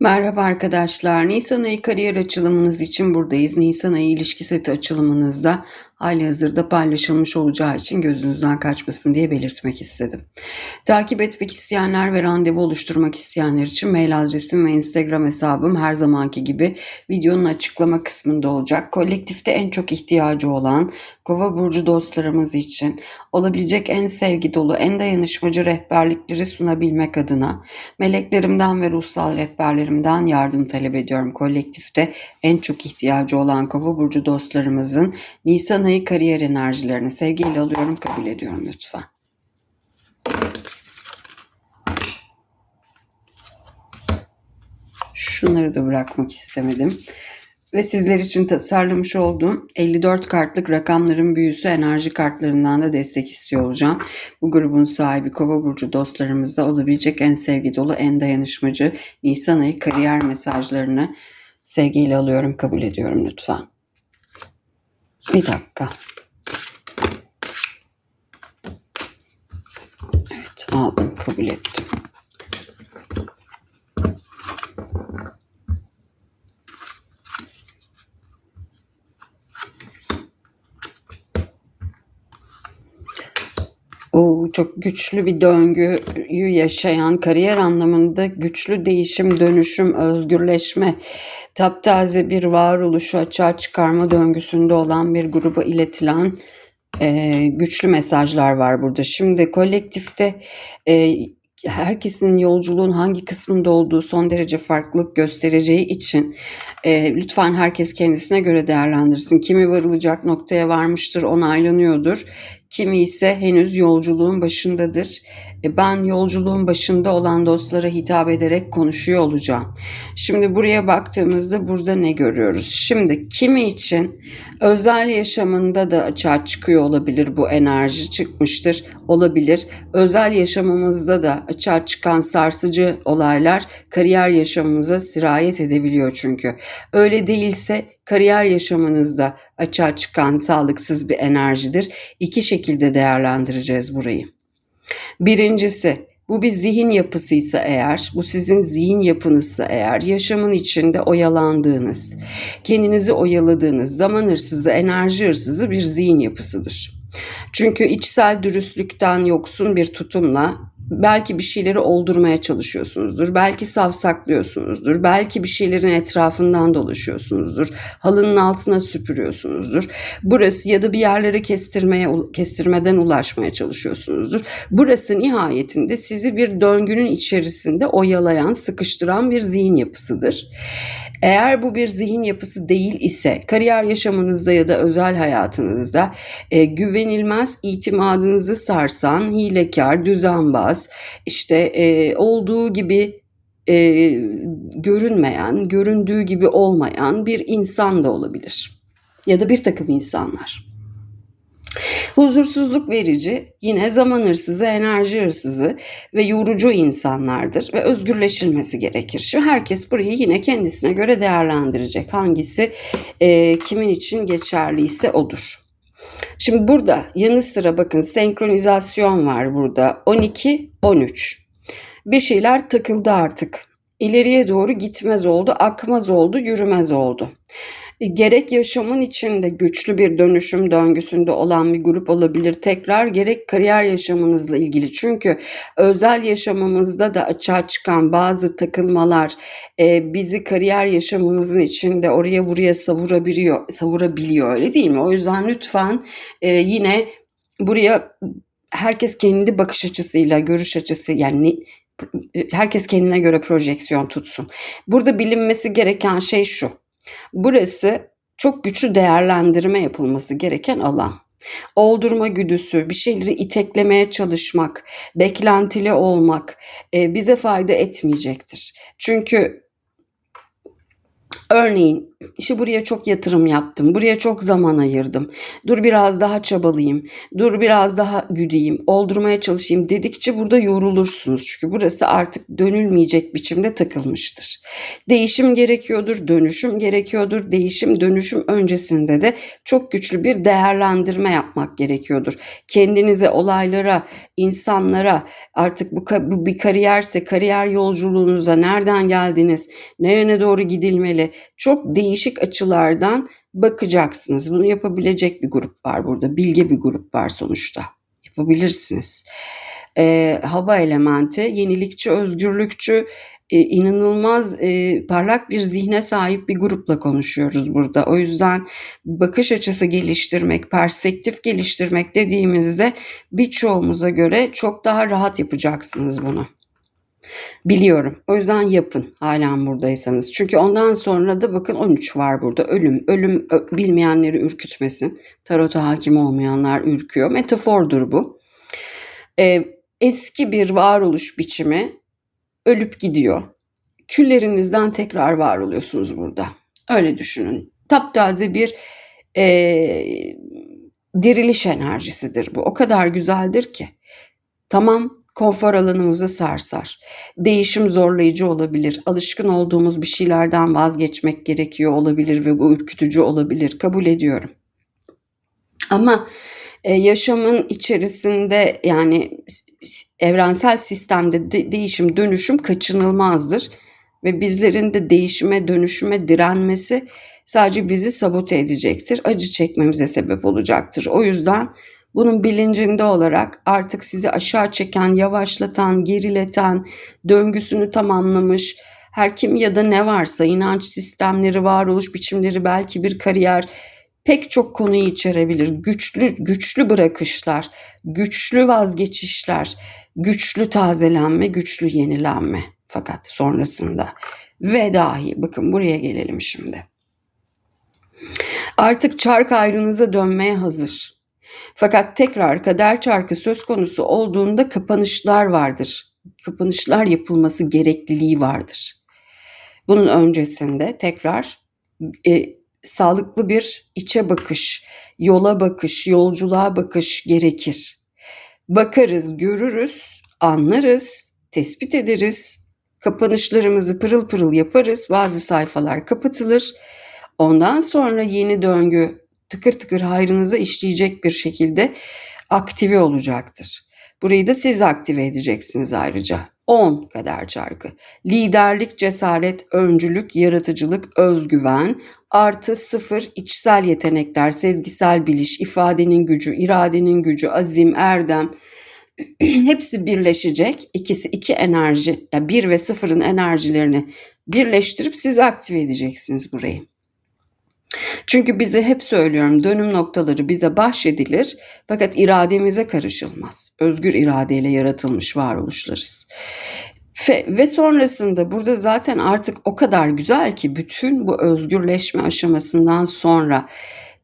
Merhaba arkadaşlar. Nisan ayı kariyer açılımınız için buradayız. Nisan ayı ilişki seti açılımınızda hali hazırda paylaşılmış olacağı için gözünüzden kaçmasın diye belirtmek istedim. Takip etmek isteyenler ve randevu oluşturmak isteyenler için mail adresim ve Instagram hesabım her zamanki gibi videonun açıklama kısmında olacak. Kolektifte en çok ihtiyacı olan Kova burcu dostlarımız için olabilecek en sevgi dolu, en dayanışmacı rehberlikleri sunabilmek adına meleklerimden ve ruhsal rehberlerimden yardım talep ediyorum. Kolektifte en çok ihtiyacı olan Kova burcu dostlarımızın Nisan ayı kariyer enerjilerini sevgiyle alıyorum, kabul ediyorum lütfen. Şunları da bırakmak istemedim. Ve sizler için tasarlamış olduğum 54 kartlık rakamların büyüsü enerji kartlarından da destek istiyor olacağım. Bu grubun sahibi Kova Burcu dostlarımızda olabilecek en sevgi dolu, en dayanışmacı Nisan ayı kariyer mesajlarını sevgiyle alıyorum, kabul ediyorum lütfen. Bir dakika. Evet aldım, kabul ettim. O çok güçlü bir döngüyü yaşayan, kariyer anlamında güçlü değişim, dönüşüm, özgürleşme, taptaze bir varoluşu açığa çıkarma döngüsünde olan bir gruba iletilen e, güçlü mesajlar var burada. Şimdi kolektifte e, herkesin yolculuğun hangi kısmında olduğu son derece farklılık göstereceği için e, lütfen herkes kendisine göre değerlendirsin. Kimi varılacak noktaya varmıştır, onaylanıyordur. Kimi ise henüz yolculuğun başındadır. E, ben yolculuğun başında olan dostlara hitap ederek konuşuyor olacağım. Şimdi buraya baktığımızda burada ne görüyoruz? Şimdi kimi için özel yaşamında da açığa çıkıyor olabilir bu enerji çıkmıştır olabilir. Özel yaşamımızda da açığa çıkan sarsıcı olaylar kariyer yaşamımıza sirayet edebiliyor çünkü. Öyle değilse kariyer yaşamınızda açığa çıkan sağlıksız bir enerjidir. İki şekilde değerlendireceğiz burayı. Birincisi bu bir zihin yapısıysa eğer, bu sizin zihin yapınızsa eğer, yaşamın içinde oyalandığınız, kendinizi oyaladığınız, zaman hırsızı, enerji hırsızı bir zihin yapısıdır. Çünkü içsel dürüstlükten yoksun bir tutumla belki bir şeyleri oldurmaya çalışıyorsunuzdur. Belki savsaklıyorsunuzdur. Belki bir şeylerin etrafından dolaşıyorsunuzdur. Halının altına süpürüyorsunuzdur. Burası ya da bir yerlere kestirmeye kestirmeden ulaşmaya çalışıyorsunuzdur. Burası nihayetinde sizi bir döngünün içerisinde oyalayan, sıkıştıran bir zihin yapısıdır. Eğer bu bir zihin yapısı değil ise kariyer yaşamınızda ya da özel hayatınızda e, güvenilmez, itimadınızı sarsan, hilekar, düzenbaz, işte e, olduğu gibi e, görünmeyen, göründüğü gibi olmayan bir insan da olabilir. Ya da bir takım insanlar. Huzursuzluk verici yine zaman hırsızı, enerji hırsızı ve yorucu insanlardır ve özgürleşilmesi gerekir. Şu herkes burayı yine kendisine göre değerlendirecek. Hangisi e, kimin için geçerliyse odur. Şimdi burada yanı sıra bakın senkronizasyon var burada. 12, 13. Bir şeyler takıldı artık. İleriye doğru gitmez oldu, akmaz oldu, yürümez oldu gerek yaşamın içinde güçlü bir dönüşüm döngüsünde olan bir grup olabilir tekrar gerek kariyer yaşamınızla ilgili. Çünkü özel yaşamımızda da açığa çıkan bazı takılmalar e, bizi kariyer yaşamımızın içinde oraya buraya savurabiliyor, savurabiliyor öyle değil mi? O yüzden lütfen e, yine buraya herkes kendi bakış açısıyla, görüş açısı yani herkes kendine göre projeksiyon tutsun. Burada bilinmesi gereken şey şu. Burası çok güçlü değerlendirme yapılması gereken alan. Oldurma güdüsü, bir şeyleri iteklemeye çalışmak, beklentili olmak e, bize fayda etmeyecektir. Çünkü Örneğin işte buraya çok yatırım yaptım, buraya çok zaman ayırdım. Dur biraz daha çabalayayım, dur biraz daha güdeyim, oldurmaya çalışayım dedikçe burada yorulursunuz. Çünkü burası artık dönülmeyecek biçimde takılmıştır. Değişim gerekiyordur, dönüşüm gerekiyordur. Değişim, dönüşüm öncesinde de çok güçlü bir değerlendirme yapmak gerekiyordur. Kendinize, olaylara, insanlara artık bu, bu bir kariyerse kariyer yolculuğunuza nereden geldiniz, ne yöne doğru gidilmeli çok değişik açılardan bakacaksınız. Bunu yapabilecek bir grup var burada. Bilge bir grup var sonuçta. Yapabilirsiniz. Ee, hava elementi, yenilikçi, özgürlükçü, e, inanılmaz e, parlak bir zihne sahip bir grupla konuşuyoruz burada. O yüzden bakış açısı geliştirmek, perspektif geliştirmek dediğimizde birçoğumuza göre çok daha rahat yapacaksınız bunu. Biliyorum. O yüzden yapın halen buradaysanız. Çünkü ondan sonra da bakın 13 var burada. Ölüm. Ölüm bilmeyenleri ürkütmesin. Tarota hakim olmayanlar ürküyor. Metafordur bu. Ee, eski bir varoluş biçimi ölüp gidiyor. Küllerinizden tekrar var oluyorsunuz burada. Öyle düşünün. Taptaze bir e, diriliş enerjisidir bu. O kadar güzeldir ki. Tamam konfor alanımızı sarsar. Değişim zorlayıcı olabilir. Alışkın olduğumuz bir şeylerden vazgeçmek gerekiyor olabilir ve bu ürkütücü olabilir. Kabul ediyorum. Ama e, yaşamın içerisinde yani evrensel sistemde de, değişim, dönüşüm kaçınılmazdır ve bizlerin de değişime, dönüşüme direnmesi sadece bizi sabote edecektir. Acı çekmemize sebep olacaktır. O yüzden bunun bilincinde olarak artık sizi aşağı çeken, yavaşlatan, gerileten, döngüsünü tamamlamış, her kim ya da ne varsa inanç sistemleri, varoluş biçimleri, belki bir kariyer pek çok konuyu içerebilir. Güçlü güçlü bırakışlar, güçlü vazgeçişler, güçlü tazelenme, güçlü yenilenme. Fakat sonrasında ve dahi bakın buraya gelelim şimdi. Artık çark ayrınıza dönmeye hazır. Fakat tekrar kader çarkı söz konusu olduğunda kapanışlar vardır. Kapanışlar yapılması gerekliliği vardır. Bunun öncesinde tekrar e, sağlıklı bir içe bakış, yola bakış, yolculuğa bakış gerekir. Bakarız, görürüz, anlarız, tespit ederiz. Kapanışlarımızı pırıl pırıl yaparız. Bazı sayfalar kapatılır. Ondan sonra yeni döngü tıkır tıkır hayrınıza işleyecek bir şekilde aktive olacaktır. Burayı da siz aktive edeceksiniz ayrıca. 10 kadar çarkı. Liderlik, cesaret, öncülük, yaratıcılık, özgüven, artı sıfır içsel yetenekler, sezgisel biliş, ifadenin gücü, iradenin gücü, azim, erdem, hepsi birleşecek. İkisi iki enerji, yani bir ve sıfırın enerjilerini birleştirip siz aktive edeceksiniz burayı. Çünkü bize hep söylüyorum dönüm noktaları bize bahşedilir fakat irademize karışılmaz. Özgür iradeyle yaratılmış varoluşlarız. Ve, ve sonrasında burada zaten artık o kadar güzel ki bütün bu özgürleşme aşamasından sonra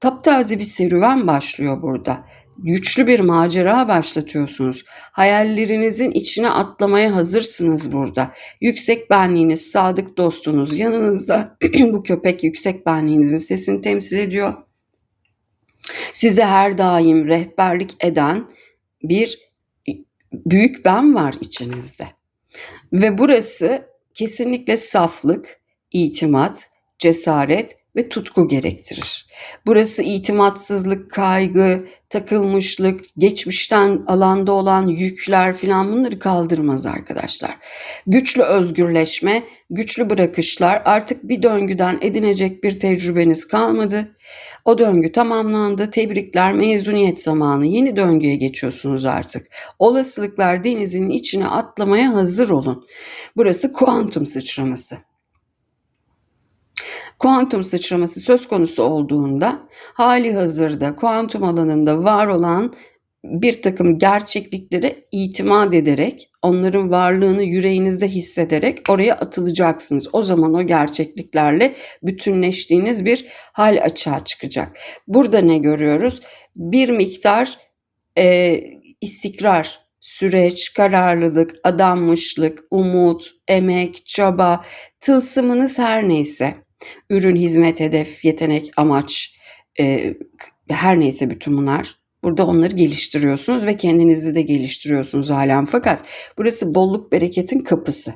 taptaze bir serüven başlıyor burada güçlü bir macera başlatıyorsunuz. Hayallerinizin içine atlamaya hazırsınız burada. Yüksek benliğiniz, sadık dostunuz yanınızda bu köpek yüksek benliğinizin sesini temsil ediyor. Size her daim rehberlik eden bir büyük ben var içinizde. Ve burası kesinlikle saflık, itimat, cesaret ve tutku gerektirir. Burası itimatsızlık, kaygı, takılmışlık, geçmişten alanda olan yükler filan bunları kaldırmaz arkadaşlar. Güçlü özgürleşme, güçlü bırakışlar artık bir döngüden edinecek bir tecrübeniz kalmadı. O döngü tamamlandı. Tebrikler, mezuniyet zamanı. Yeni döngüye geçiyorsunuz artık. Olasılıklar denizinin içine atlamaya hazır olun. Burası kuantum sıçraması kuantum sıçraması söz konusu olduğunda hali hazırda kuantum alanında var olan bir takım gerçekliklere itimat ederek, onların varlığını yüreğinizde hissederek oraya atılacaksınız. O zaman o gerçekliklerle bütünleştiğiniz bir hal açığa çıkacak. Burada ne görüyoruz? Bir miktar e, istikrar, süreç, kararlılık, adanmışlık, umut, emek, çaba, tılsımınız her neyse Ürün, hizmet, hedef, yetenek, amaç, eee, her neyse bütün bunlar. Burada onları geliştiriyorsunuz ve kendinizi de geliştiriyorsunuz hâlen. Fakat burası bolluk bereketin kapısı.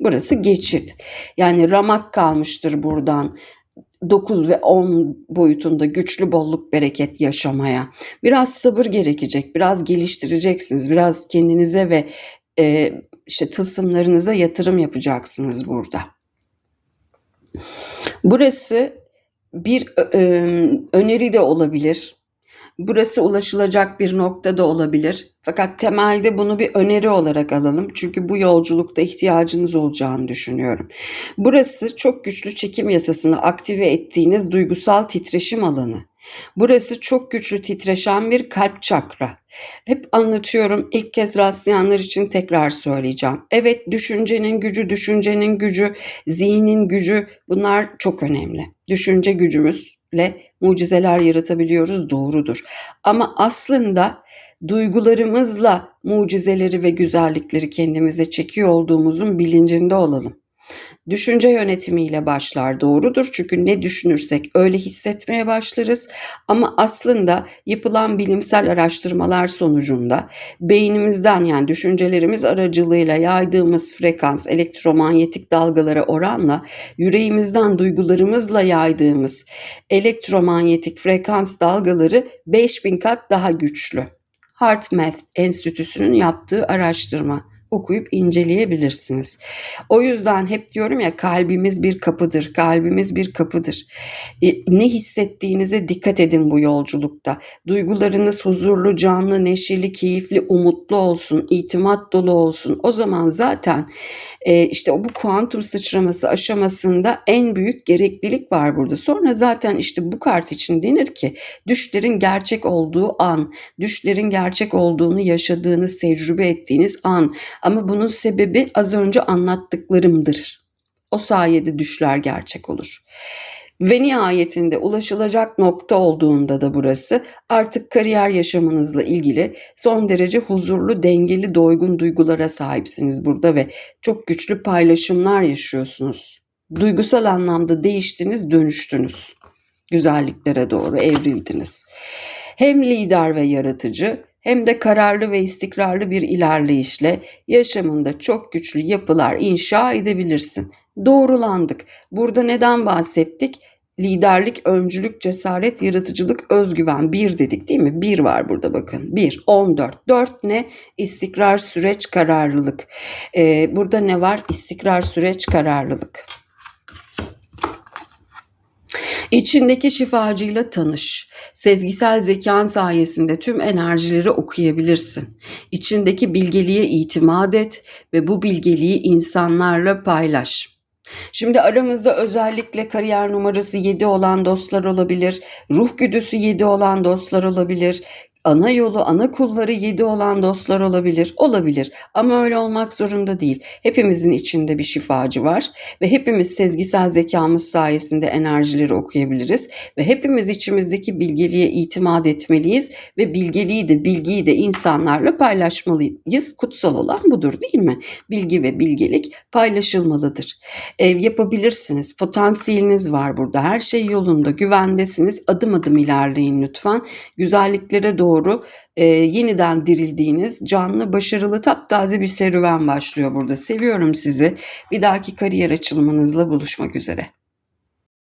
Burası geçit. Yani ramak kalmıştır buradan 9 ve 10 boyutunda güçlü bolluk bereket yaşamaya. Biraz sabır gerekecek, biraz geliştireceksiniz, biraz kendinize ve, eee, işte, tılsımlarınıza yatırım yapacaksınız burada. Burası bir öneri de olabilir. Burası ulaşılacak bir nokta da olabilir. Fakat temelde bunu bir öneri olarak alalım. Çünkü bu yolculukta ihtiyacınız olacağını düşünüyorum. Burası çok güçlü çekim yasasını aktive ettiğiniz duygusal titreşim alanı. Burası çok güçlü titreşen bir kalp çakra. Hep anlatıyorum, ilk kez rastlayanlar için tekrar söyleyeceğim. Evet, düşüncenin gücü, düşüncenin gücü, zihnin gücü bunlar çok önemli. Düşünce gücümüzle mucizeler yaratabiliyoruz, doğrudur. Ama aslında duygularımızla mucizeleri ve güzellikleri kendimize çekiyor olduğumuzun bilincinde olalım. Düşünce yönetimiyle başlar, doğrudur. Çünkü ne düşünürsek öyle hissetmeye başlarız. Ama aslında yapılan bilimsel araştırmalar sonucunda beynimizden yani düşüncelerimiz aracılığıyla yaydığımız frekans, elektromanyetik dalgalara oranla yüreğimizden duygularımızla yaydığımız elektromanyetik frekans dalgaları 5000 kat daha güçlü. HeartMath Enstitüsü'nün yaptığı araştırma okuyup inceleyebilirsiniz. O yüzden hep diyorum ya kalbimiz bir kapıdır, kalbimiz bir kapıdır. E, ne hissettiğinize dikkat edin bu yolculukta. Duygularınız huzurlu, canlı, neşeli, keyifli, umutlu olsun, itimat dolu olsun. O zaman zaten e, işte bu kuantum sıçraması aşamasında en büyük gereklilik var burada. Sonra zaten işte bu kart için denir ki düşlerin gerçek olduğu an, düşlerin gerçek olduğunu yaşadığınız, tecrübe ettiğiniz an. Ama bunun sebebi az önce anlattıklarımdır. O sayede düşler gerçek olur. Ve nihayetinde ulaşılacak nokta olduğunda da burası artık kariyer yaşamınızla ilgili son derece huzurlu, dengeli, doygun duygulara sahipsiniz burada ve çok güçlü paylaşımlar yaşıyorsunuz. Duygusal anlamda değiştiniz, dönüştünüz. Güzelliklere doğru evrildiniz. Hem lider ve yaratıcı hem de kararlı ve istikrarlı bir ilerleyişle yaşamında çok güçlü yapılar inşa edebilirsin. Doğrulandık. Burada neden bahsettik? Liderlik, öncülük, cesaret, yaratıcılık, özgüven. Bir dedik değil mi? Bir var burada bakın. Bir. 14. Dört ne? İstikrar, süreç, kararlılık. Ee, burada ne var? İstikrar, süreç, kararlılık. İçindeki şifacıyla tanış. Sezgisel zekan sayesinde tüm enerjileri okuyabilirsin. İçindeki bilgeliğe itimat et ve bu bilgeliği insanlarla paylaş. Şimdi aramızda özellikle kariyer numarası 7 olan dostlar olabilir, ruh güdüsü 7 olan dostlar olabilir, ana yolu, ana kulvarı yedi olan dostlar olabilir. Olabilir ama öyle olmak zorunda değil. Hepimizin içinde bir şifacı var ve hepimiz sezgisel zekamız sayesinde enerjileri okuyabiliriz ve hepimiz içimizdeki bilgeliğe itimat etmeliyiz ve bilgeliği de bilgiyi de insanlarla paylaşmalıyız. Kutsal olan budur değil mi? Bilgi ve bilgelik paylaşılmalıdır. E, yapabilirsiniz. Potansiyeliniz var burada. Her şey yolunda. Güvendesiniz. Adım adım ilerleyin lütfen. Güzelliklere doğru doğru e, yeniden dirildiğiniz canlı, başarılı, taptaze bir serüven başlıyor burada. Seviyorum sizi. Bir dahaki kariyer açılımınızla buluşmak üzere.